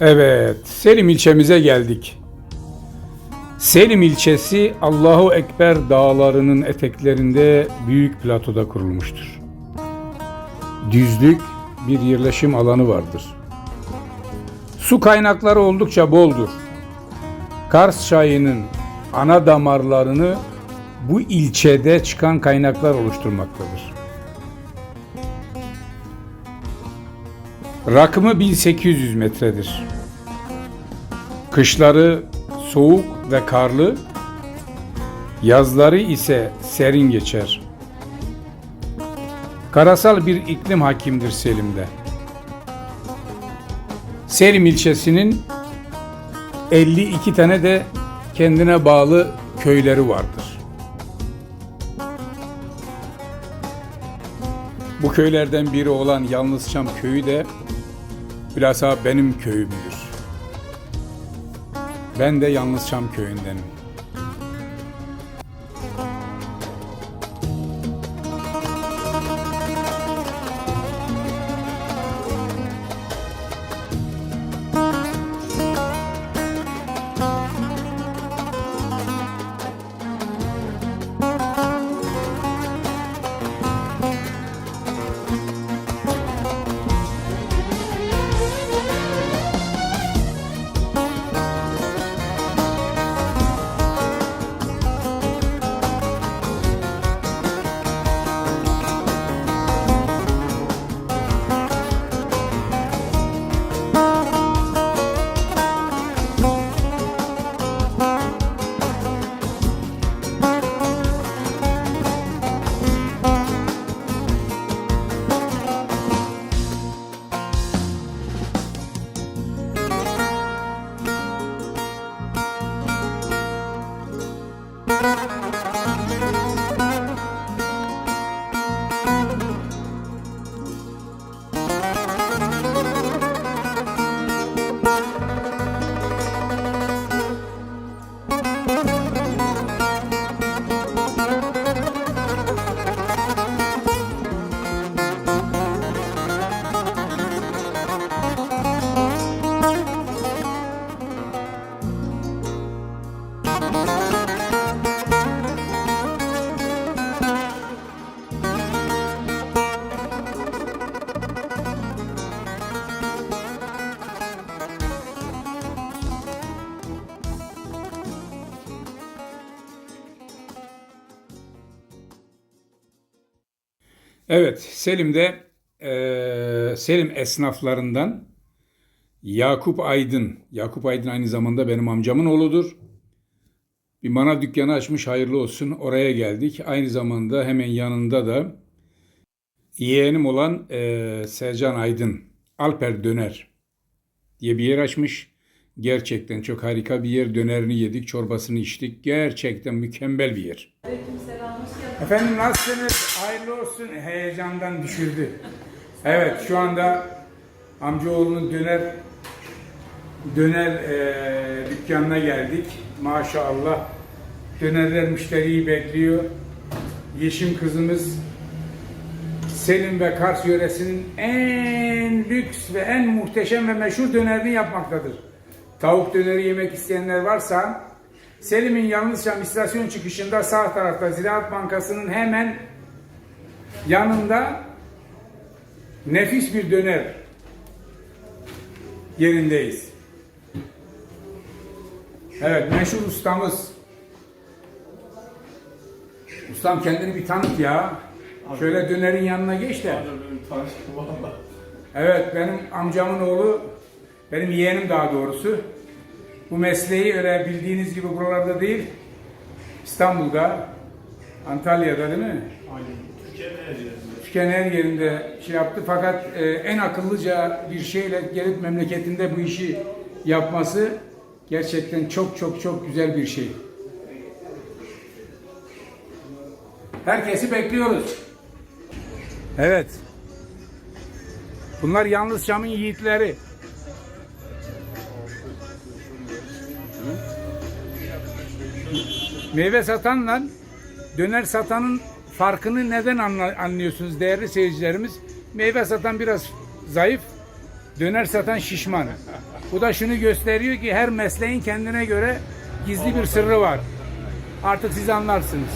Evet, Selim ilçemize geldik. Selim ilçesi Allahu Ekber dağlarının eteklerinde büyük platoda kurulmuştur. Düzlük bir yerleşim alanı vardır. Su kaynakları oldukça boldur. Kars çayının ana damarlarını bu ilçede çıkan kaynaklar oluşturmaktadır. Rakımı 1800 metredir. Kışları soğuk ve karlı, yazları ise serin geçer. Karasal bir iklim hakimdir Selim'de. Selim ilçesinin 52 tane de kendine bağlı köyleri vardır. Bu köylerden biri olan Yalnızçam köyü de bilhassa benim köyümdür. Ben de Yalnızçam köyündenim. Evet, Selim de eee, Selim esnaflarından Yakup Aydın. Yakup Aydın aynı zamanda benim amcamın oğludur. Bir manav dükkanı açmış hayırlı olsun. Oraya geldik. Aynı zamanda hemen yanında da yeğenim olan eee, Sercan Aydın. Alper Döner diye bir yer açmış. Gerçekten çok harika bir yer. Dönerini yedik, çorbasını içtik. Gerçekten mükemmel bir yer. Efendim nasılsınız? Hayırlı olsun. Heyecandan düşürdü. Evet şu anda amcaoğlunun döner döner eee, dükkanına geldik. Maşallah. Dönerler müşteriyi bekliyor. Yeşim kızımız Selim ve Kars yöresinin en lüks ve en muhteşem ve meşhur dönerini yapmaktadır. Tavuk döneri yemek isteyenler varsa Selim'in Yalnızçam istasyon çıkışında sağ tarafta Ziraat Bankası'nın hemen yanında nefis bir döner yerindeyiz. Evet meşhur ustamız. Ustam kendini bir tanıt ya. Şöyle dönerin yanına geç de. Evet benim amcamın oğlu, benim yeğenim daha doğrusu. Bu mesleği öyle bildiğiniz gibi buralarda değil, İstanbul'da, Antalya'da değil mi? Aynen. Türkiye'nin her yerinde. Türkiye'nin her yerinde şey yaptı fakat e, en akıllıca bir şeyle gelip memleketinde bu işi yapması gerçekten çok çok çok güzel bir şey. Herkesi bekliyoruz. Evet. Bunlar yalnız Şam'ın yiğitleri. Meyve satanla döner satanın farkını neden anlıyorsunuz değerli seyircilerimiz? Meyve satan biraz zayıf, döner satan şişman. Bu da şunu gösteriyor ki her mesleğin kendine göre gizli bir sırrı var. Artık siz anlarsınız.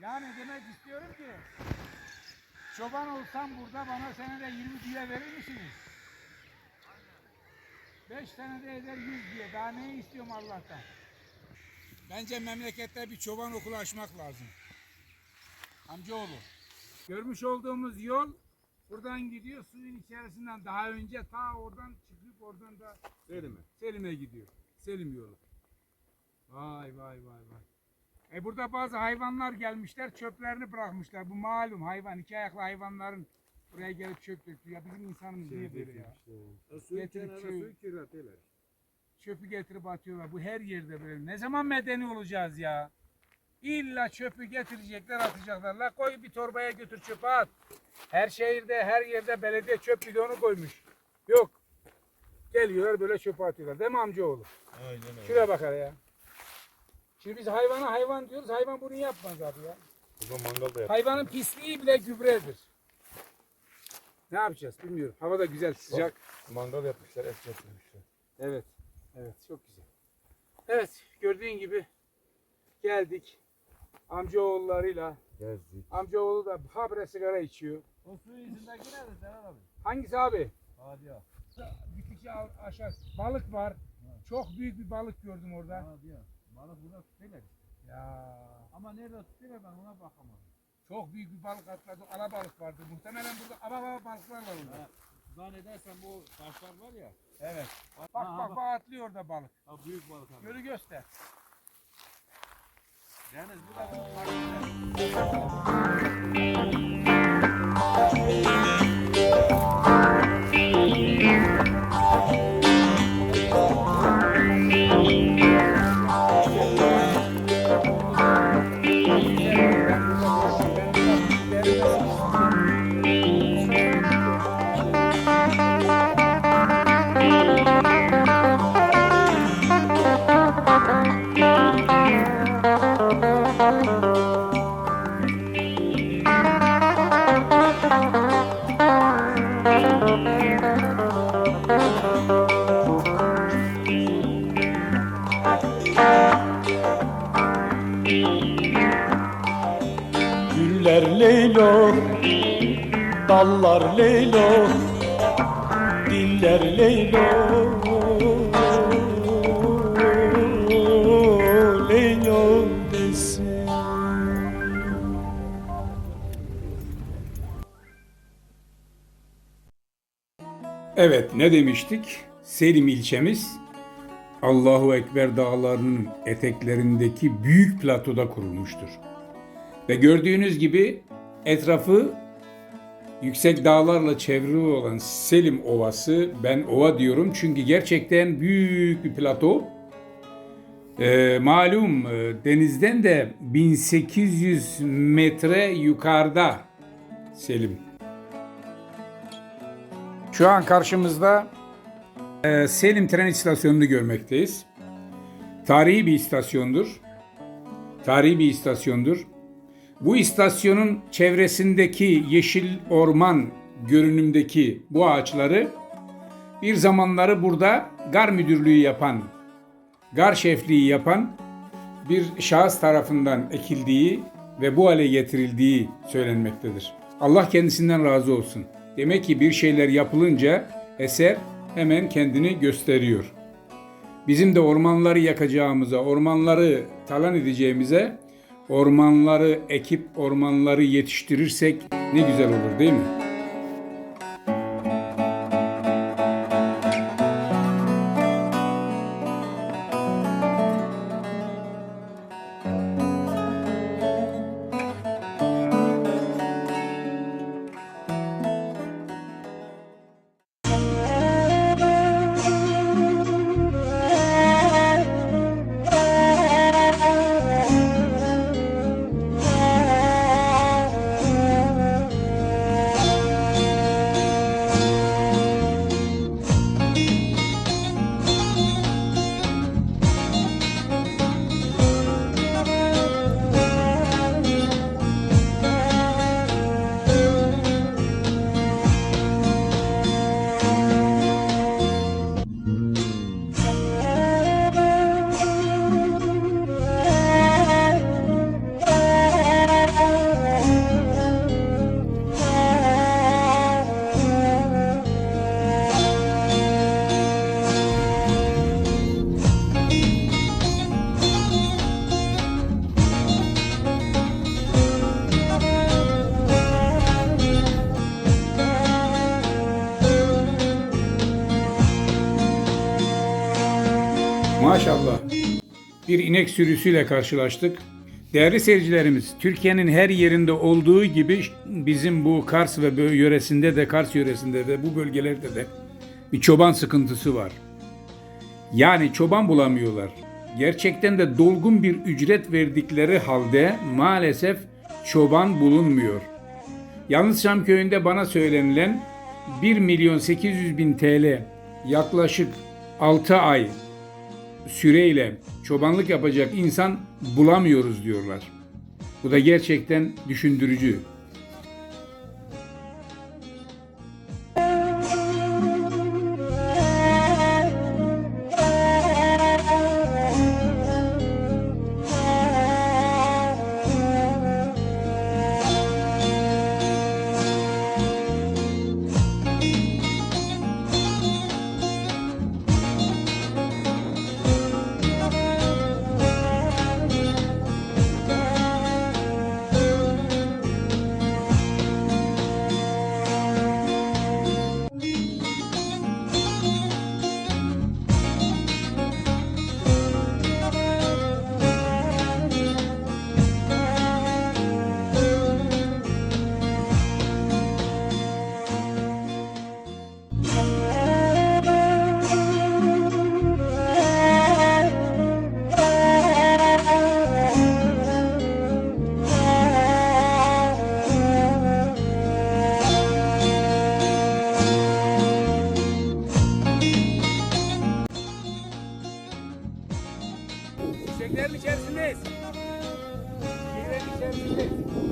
Yani demek istiyorum ki Çoban olsam burada bana senede 20 diye verir misiniz? 5 senede eder 100 diye. Daha ne istiyorum Allah'tan? Bence memlekette bir çoban okulu açmak lazım. Amcaoğlu. Görmüş olduğumuz yol buradan gidiyor suyun içerisinden daha önce ta oradan çıkıp oradan da Selim'e. Selim'e gidiyor. Selim yolu. Vay vay vay vay. E burada bazı hayvanlar gelmişler çöplerini bırakmışlar. Bu malum hayvan iki ayaklı hayvanların buraya gelip çöp döküyor. Ya bizim insanımız niye böyle ya? Şey- suyu kirletiyorlar. Çöpü getirip atıyorlar. Bu her yerde böyle. Ne zaman medeni olacağız ya? İlla çöpü getirecekler atacaklar. La koy bir torbaya götür çöpe at. Her şehirde her yerde belediye çöp bidonu koymuş. Yok. Geliyorlar böyle çöpe atıyorlar. Değil mi amcaoğlu? Aynen öyle. Şuraya bakar ya. Şimdi biz hayvana hayvan diyoruz. Hayvan bunu yapmaz abi ya. Burada mangal da yap. Hayvanın pisliği bile gübredir. Ne yapacağız bilmiyorum. Hava da güzel sıcak. Mangal yapmışlar, et getirmişler. Evet. Evet çok güzel. Evet gördüğün gibi geldik. Amcaoğullarıyla. Gezdik. Amcaoğlu da habre sigara içiyor. O suyun içindeki nerede Serhat abi? Hangisi abi? Hadi ya. Gittikçe aşağı. Balık var. Çok büyük bir balık gördüm orada. Hadi ya. Balık burada tutuyorlar işte. Ya Ama nerede tutuyorlar ben ona bakamadım. çok büyük bir balık atladı. Alabalık vardı. Muhtemelen burada alababa balıklar var orada. Ha, zannedersen bu taşlar var ya. Evet. Bak bak bak. bak atlıyor orada balık. Ha büyük balık abi. Gölü göster. Deniz bu da Dallar Leylo Diller Leylo Leylo desin Evet ne demiştik? Selim ilçemiz Allahu Ekber dağlarının eteklerindeki büyük platoda kurulmuştur. Ve gördüğünüz gibi etrafı yüksek dağlarla çevrili olan Selim Ovası, ben ova diyorum çünkü gerçekten büyük bir plato. Ee, malum e, denizden de 1800 metre yukarıda Selim. Şu an karşımızda e, Selim tren istasyonunu görmekteyiz. Tarihi bir istasyondur. Tarihi bir istasyondur. Bu istasyonun çevresindeki yeşil orman görünümdeki bu ağaçları bir zamanları burada gar müdürlüğü yapan, gar şefliği yapan bir şahıs tarafından ekildiği ve bu hale getirildiği söylenmektedir. Allah kendisinden razı olsun. Demek ki bir şeyler yapılınca eser hemen kendini gösteriyor. Bizim de ormanları yakacağımıza, ormanları talan edeceğimize, ormanları ekip ormanları yetiştirirsek ne güzel olur değil mi? Bir inek sürüsüyle karşılaştık. Değerli seyircilerimiz, Türkiye'nin her yerinde olduğu gibi bizim bu Kars ve yöresinde de, Kars yöresinde de, bu bölgelerde de bir çoban sıkıntısı var. Yani çoban bulamıyorlar. Gerçekten de dolgun bir ücret verdikleri halde maalesef çoban bulunmuyor. Yalnız Şam köyünde bana söylenilen 1 milyon 800 bin TL yaklaşık 6 ay süreyle çobanlık yapacak insan bulamıyoruz diyorlar. Bu da gerçekten düşündürücü. Yiyeceklerin içerisindeyiz. Yiyeceklerin içerisindeyiz.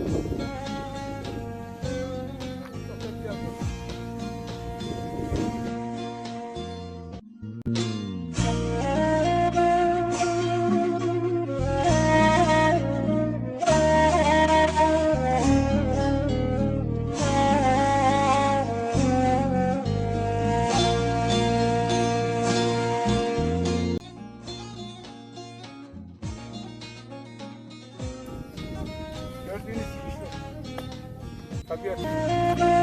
Yeah.